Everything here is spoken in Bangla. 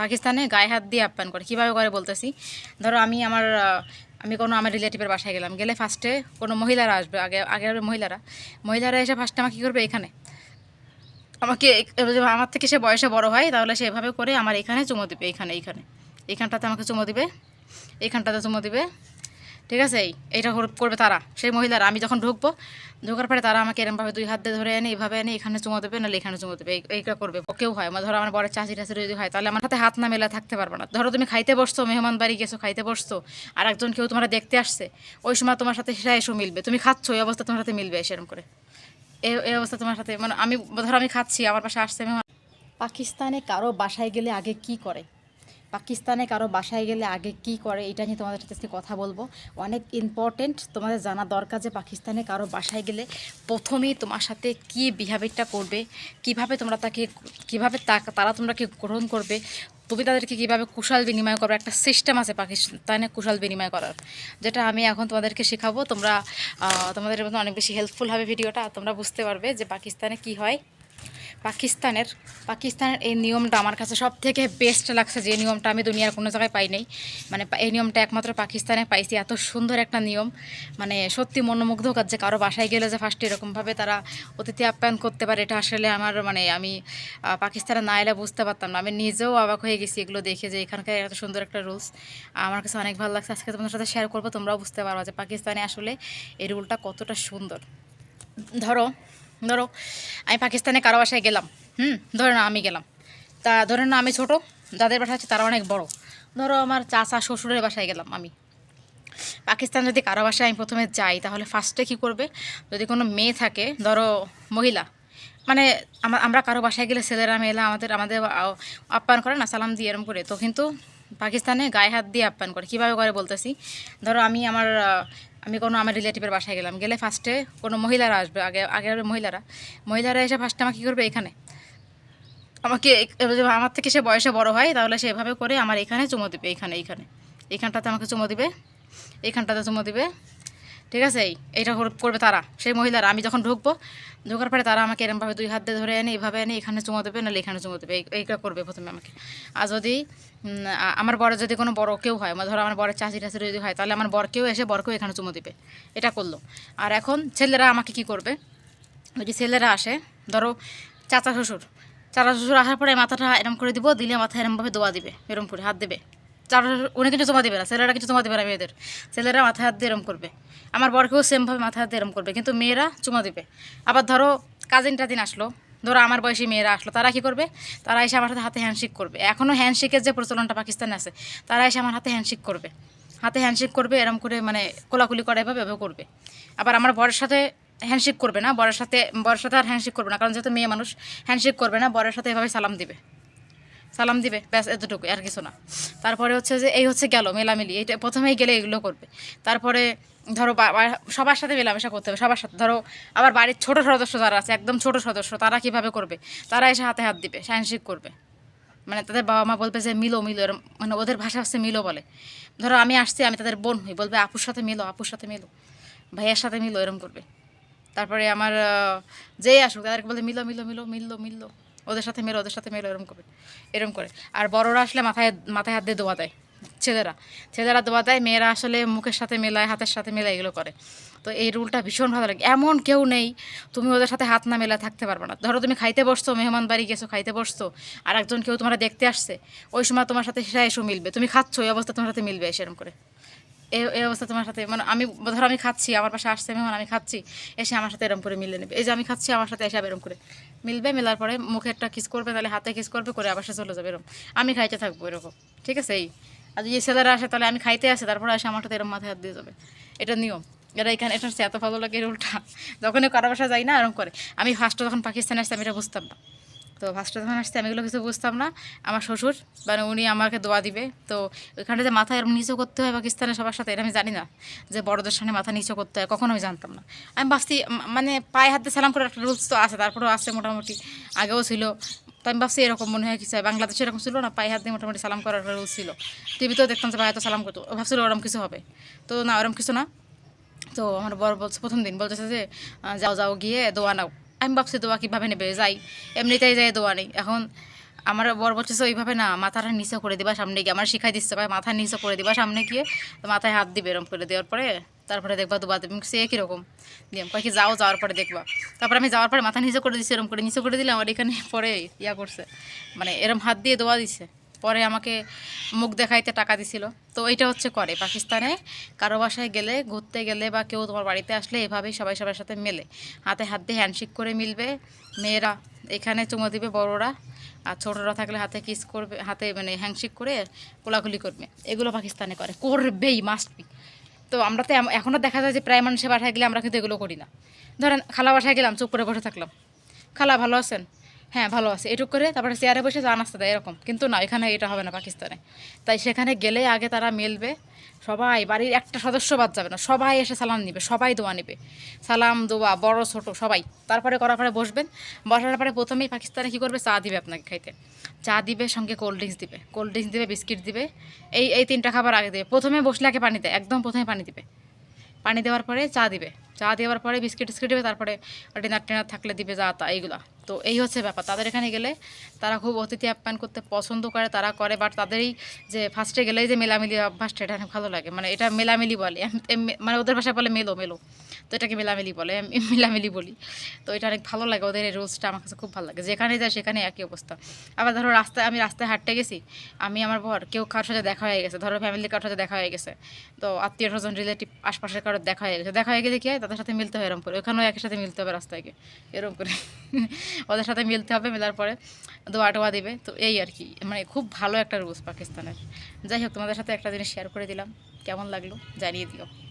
পাকিস্তানে গায়ে হাত দিয়ে আপ্যায়ন করে। কীভাবে করে বলতেছি? ধরো আমি আমার আমি কোনো আমার রিলেটিভের বাসায় গেলাম। গেলে ফার্স্টে কোনো মহিলারা আসবে, আগে আগে আসবে মহিলারা। মহিলারা এসে ফার্স্টে আমাকে কী করবে এখানে? আমাকে আমার থেকে সে বয়সে বড় হয়, তাহলে সে এভাবে করে আমার এখানে চুমো দিবে, এখানে এইখানে এইখানটাতে আমাকে চুমো দিবে এইখানটাতে চুমো দিবে। ঠিক আছে? এই, এইটা করবে তারা, সেই মহিলারা। আমি যখন ঢুকবো, ঢোকার পরে তারা আমাকে এরমভাবে দুই হাত ধরে এনে এইভাবে এনে এখানে চুমো দেবে, নাহলে এখানে চুমো দেবে। এইটা করবে। কেউ হয় মানে ধরো আমার বড় চাষি টাচি যদি হয়, তাহলে আমার হাতে হাত না মেলা থাকতে পারবে না। ধরো তুমি খাইতে বসছো, মেহমান বাড়ি গেছো, খাইতে বসছো, আর একজন কেউ তোমার দেখতে আসছে, ওই সময় তোমার সাথে সেটা এসেও মিলবে। তুমি খাচ্ছ ওই অবস্থা তোমার সাথে মিলবে সেরকম করে। এই এই অবস্থা তোমার সাথে মানে আমি, ধরো আমি খাচ্ছি, আমার পাশে আসছে মেহমান। পাকিস্তানে কারও বাসায় গেলে আগে কি করে? পাকিস্তানে কারও বাসায় গেলে আগে কি করে, এটা নিয়ে তোমাদের সাথে কথা বলব। অনেক ইম্পর্টেন্ট তোমাদের জানা দরকার যে পাকিস্তানে কারও বাসায় গেলে প্রথমেই তোমার সাথে কি বিহেভিয়ারটা করবে, কীভাবে তোমরা তাকে, কীভাবে তারা তোমরাকে গ্রহণ করবে, তুমি তাদেরকে কীভাবে কুশাল বিনিময় করবে, একটা সিস্টেম আছে পাকিস্তানে কুশাল বিনিময় করার, যেটা আমি এখন তোমাদেরকে শেখাবো। তোমরা তোমাদের মধ্যে অনেক বেশি হেল্পফুল হবে ভিডিওটা, তোমরা বুঝতে পারবে যে পাকিস্তানে কি হয়। পাকিস্তানের পাকিস্তানের এই নিয়মটা আমার কাছে সব থেকে বেস্ট লাগছে যে নিয়মটা আমি দুনিয়ার কোনো জায়গায় পাই নাই। মানে এই নিয়মটা একমাত্র পাকিস্তানে পাইছি। এত সুন্দর একটা নিয়ম। মানে সত্যি মনোমুগ্ধকর যে কারও বাসায় গেলে যে ফার্স্টে এরকমভাবে তারা অতিথি আপ্যায়ন করতে পারে, এটা আসলে আমার মানে আমি পাকিস্তানে না এলে বুঝতে পারতাম না। আমি নিজেও অবাক হয়ে গেছি এগুলো দেখে যে এখানকার এত সুন্দর একটা রুলস আমার কাছে অনেক ভালো লাগছে। আজকে তোমাদের সাথে শেয়ার করব, তোমরাও বুঝতে পারবা যে পাকিস্তানে আসলে এই রুলটা কতটা সুন্দর। ধরো ধরো, আমি পাকিস্তানে কারও বাসায় গেলাম, হুম, ধরো না আমি গেলাম। তা ধরে না আমি ছোট, যাদের বাসা আছে তারা অনেক বড়। ধরো আমার চাচা শ্বশুরের বাসায় গেলাম আমি। পাকিস্তান যদি কারও বাসায় আমি প্রথমে যাই, তাহলে ফার্স্টে কী করবে? যদি কোনো মেয়ে থাকে, ধরো মহিলা মানে আমা- আমরা কারও বাসায় গেলে ছেলেরা মেয়েরা আমাদের আমাদের আপ্যায়ন করে না, সালাম দিয়ে এরম করে। তো কিন্তু পাকিস্তানে গায়ে হাত দিয়ে আপ্যায়ন করে। কীভাবে করে বলতেছি? ধরো আমি আমার আমি কোনো আমার রিলেটিভের বাসায় গেলাম। গেলে ফার্স্টে কোনো মহিলারা আসবে, আগে আগে মহিলারা। মহিলারা এসে ফার্স্টে আমাকে কী করবে এখানে? আমাকে আমার থেকে সে বয়সে বড় হয়, তাহলে সে এভাবে করে আমার এখানে চুমো দেবে, এখানে এইখানে এইখানটাতে আমাকে চুমো দিবে এইখানটাতে চুমো দিবে। ঠিক আছে? এইটা করবে তারা, সেই মহিলারা। আমি যখন ঢুকবো, ঢোকার পরে তারা আমাকে এরমভাবে দুই হাত দিয়ে ধরে এনে এইভাবে এনে এখানে চুমো দেবে, নাহলে এখানে চুমো দেবে। এইটা করবে প্রথমে আমাকে। আর যদি আমার বড় যদি কোনো বড় কেউ হয় মানে ধরো আমার বড়ের চাষি টাচি যদি হয়, তাহলে আমার বরকেও এসে বরকেও এখানে চুমো দেবে। এটা করল। আর এখন ছেলেরা আমাকে কি করবে? যদি ছেলেরা আসে, ধরো চাচা শ্বশুর চাচা শ্বশুর আসার পরে মাথাটা এরম করে দিব, দিলে মাথা এরমভাবে দোয়া দিবে, এরম করে হাত দেবে। শ্বশুর উনি কিছু জমা দেবে না, ছেলেরা কিছু জমা দেবে না মেয়েদের। ছেলেরা মাথায় হাত দিয়ে এরম করবে। আমার বরকেও সেমভাবে মাথায় হাত দিয়ে এরম করবে, কিন্তু মেয়েরা চুমা দেবে। আবার ধরো কাজিন টাজিন আসলো, ধরো আমার বয়সী মেয়েরা আসলো, তারা কি করবে? তারা এসে আমার সাথে হাতে হ্যান্ডশেক করবে। এখনও হ্যান্ডশেকের যে প্রচলনটা পাকিস্তানে আছে, তারা এসে আমার হাতে হ্যান্ডশেক করবে। হাতে হ্যান্ডশেক করবে, এরম করে মানে কোলাকুলি করা এভাবে এভাবে করবে। আবার আমার বরের সাথে হ্যান্ডশেক করবে না, বরের সাথে বরের সাথে আর হ্যান্ডশেক করবে না, কারণ যেহেতু মেয়ে মানুষ হ্যান্ডশেক করবে না, বরের সাথে এভাবে সালাম দিবে। সালাম দিবে, ব্যাস এতটুকু আর কিছু না। তারপরে হচ্ছে যে, এই হচ্ছে গেল, মেলামেলি, এইটা প্রথমেই গেলে এগুলো করবে। তারপরে ধরো সবার সাথে মেলামেশা করতে হবে, সবার সাথে। ধরো আবার বাড়ির ছোট সদস্য যারা আছে, একদম ছোট সদস্য, তারা কীভাবে করবে? তারা এসে হাতে হাত দিবে হ্যান্ডশেক করবে। মানে তাদের বাবা মা বলবে যে, মিলো মিলো, এরম মানে ওদের ভাষা হচ্ছে মিলো বলে। ধরো আমি আসছি, আমি তাদের বোন হই, বলবে, আপুর সাথে মিলো, আপুর সাথে মিলো, ভাইয়ের সাথে মিলো, এরম করবে। তারপরে আমার যেই আসুক, তাদেরকে বলবে, মিলো মিলো মিলো মিললো মিললো ওদের সাথে মেলো ওদের সাথে মেলো এরম করবে এরম করে। আর বড়রা আসলে মাথায় মাথায় হাত দিয়ে দোয়া দেয়, ছেলেরা। ছেলেরা দোয়া দেয়, মেয়েরা আসলে মুখের সাথে মেলায়, হাতের সাথে মেলায় এগুলো করে। তো এই রুলটা ভীষণ ভালো লাগে। এমন কেউ নেই, তুমি ওদের সাথে হাত না মেলায় থাকতে পারবে না। ধরো তুমি খাইতে বসছো, মেহমান বাড়ি গেছো, খাইতে বসছো আর একজন কেউ তোমার দেখতে আসছে, ওই সময় তোমার সাথে সেটা এসেও মিলবে। তুমি খাচ্ছ ওই অবস্থা তোমার সাথে মিলবে সেরকম করে। এই অবস্থা তোমার সাথে। মানে আমি, ধরো আমি খাচ্ছি, আমার পাশে আসছে মেহমান, আমি খাচ্ছি, এসে আমার সাথে এরম করে মিলে নেবে। এই যে আমি খাচ্ছি, আমার সাথে এসে এরম করে মিলবে, মেলার পরে মুখে একটা কিস করবে, তাহলে হাতে কিস করবে, করে আবার সে চলে যাবে এরকম আমি খাইতে থাকব এরকম, ঠিক আছে? এই, আর যদি ছেলেরা আসে, তাহলে আমি খাইতে আসে, তারপরে এসে আমার সাথে এরকম মাথায় হাত দিয়ে যাবে। এটা নিয়ম। এটা এখানে, এটা হচ্ছে এত ভালো লাগে রুলটা যখনই কারও বাসা যাই না এরকম করে। আমি ফার্স্টে যখন পাকিস্তানে আসছি, আমি এটা বুঝতাম না। তো ফার্স্টে যখন আসছে, আমি এগুলো কিছু বুঝতাম না। আমার শ্বশুর মানে উনি আমাকে দোয়া দিবে। তো ওইখানে যে মাথা এরকম নিচু করতে হয় পাকিস্তানে সবার সাথে, এটা আমি জানি না যে বড়দের সামনে মাথা নিচু করতে হয়, কখনো আমি জানতাম না। আমি ভাবছি মানে পায়ে হাতে সালাম করে একটা রুলস তো আছে, তারপরেও আছে মোটামুটি, আগেও ছিল। তো আমি ভাবছি এরকম মনে হয় কিছু। বাংলাদেশে এরকম ছিল না, পায়ে হাত দিয়ে মোটামুটি সালাম করার একটা রুলস ছিল। টিভিতেও দেখতাম যে পায়ে হাতে সালাম করতো, ভাবছিল ওরকম কিছু হবে। তো না ওরকম কিছু না। তো আমার বড় বলছে, প্রথম দিন বলতেছে যে যাও যাও, গিয়ে দোয়া নাও। আমি ভাবছি দোয়া কীভাবে নেবে? যাই, এমনিতেই যাই দোয়া নেই। এখন আমার বর বলতেছে ওইভাবে না, মাথাটা নিচে করে দিবা সামনে গিয়ে। আমার শিখাই দিচ্ছে, ভাই, মাথা নিচে করে দিবা সামনে গিয়ে, মাথায় হাত দিবে এরম করে দেওয়ার পরে, তারপরে দেখবা দুবা। দেবে সে কীরকম? নিয়ম কয় কি যাও, যাওয়ার পরে দেখবা। তারপরে আমি যাওয়ার পরে মাথা নিচে করে দিচ্ছি এরম করে, নিচে করে দিলে আমার এখানে পরে ইয়া করছে। মানে এরম হাত দিয়ে দোয়া দিছে। পরে আমাকে মুখ দেখাইতে টাকা দিছিল। তো এইটা হচ্ছে করে পাকিস্তানে। কারও বাসায় গেলে, ঘুরতে গেলে বা কেউ তোমার বাড়িতে আসলে এভাবেই সবাই সবার সাথে মেলে। হাতে হাত দিয়ে হ্যান্ডশেক করে মিলবে। মেয়েরা এখানে চুমো দিবে বড়রা। আর ছোটরা থাকলে হাতে কিস করবে, হাতে মানে হ্যান্ডশেক করে কোলাকুলি করবে। এগুলো পাকিস্তানে করে। করবেই মাস্ট বি তো আমরা তো এখনও দেখা যায় যে প্রায় মানুষের বাসায় গেলে আমরা কিন্তু এগুলো করি না। ধরেন খালা বাসায় গেলাম, চুপ করে বসে থাকলাম। খালা ভালো আছেন? হ্যাঁ ভালো আছে। এটুক করে তারপরে চেয়ারে বসে চা নাস্তা দেয়, এরকম। কিন্তু না, এখানে এটা হবে না পাকিস্তানে। তাই সেখানে গেলে আগে তারা মেলবে। সবাই, বাড়ির একটা সদস্য বাদ যাবে না। সবাই এসে সালাম নিবে, সবাই দোয়া নেবে। সালাম, দোয়া, বড়, ছোট, সবাই। তারপরে করার পরে বসবেন। বসার পরে প্রথমেই পাকিস্তানে কী করবে? চা দিবে আপনাকে খাইতে। চা দিবে, সঙ্গে কোল্ড ড্রিঙ্কস দিবে। কোল্ড ড্রিঙ্কস দিবে, বিস্কিট দিবে। এই এই তিনটা খাবার আগে দেবে। প্রথমে বসলে আগে পানি দেয়। একদম প্রথমে পানি দিবে। পানি দেওয়ার পরে চা দিবে। চা দেওয়ার পরে বিস্কিট টিস্কিট দেবে, তারপরে ডিনার টিনার থাকলে দিবে যা তা, এইগুলা। তো এই হচ্ছে ব্যাপার। তাদের এখানে গেলে তারা খুব অতিথি আপ্যায়ন করতে পছন্দ করে, তারা করে বাট তাদেরই যে ফার্স্টে গেলেই যে মেলামেলি অভ্যাসটা, এটা অনেক ভালো লাগে। মানে এটা মেলামেলি বলে। মানে ওদের ভাষায় বলে মেলো মেলো। তো এটাকে মেলামেলি বলে আমি মেলামেলি বলি। তো এটা অনেক ভালো লাগে ওদের এই রোলসটা, আমার কাছে খুব ভালো লাগে। যেখানে যায় সেখানে একই অবস্থা। আবার ধরো রাস্তায়, আমি রাস্তায় হাঁটতে গেছি, আমি আমার বর, কেউ কারোর সাথে দেখা হয়ে গেছে। ধরো ফ্যামিলির কারোর সাথে দেখা হয়ে গেছে। তো আত্মীয় স্বজন রিলেটিভ আশপাশের কারোর দেখা হয়ে গেছে। দেখা হয়ে গেলে কি হয়? তাদের সাথে মিলতে হয় এরকম করে। ওখানেও একই সাথে মিলতে হবে রাস্তায় গিয়ে। এরকম করে। ওদের সাথে মিলতে হবে, মেলার পরে দোয়া টোয়া দেবে। তো এই আর কি মানে খুব ভালো একটা রুলস পাকিস্তানের। যাই হোক, তোমাদের সাথে একটা জিনিস শেয়ার করে দিলাম। কেমন লাগল জানিয়ে দিও।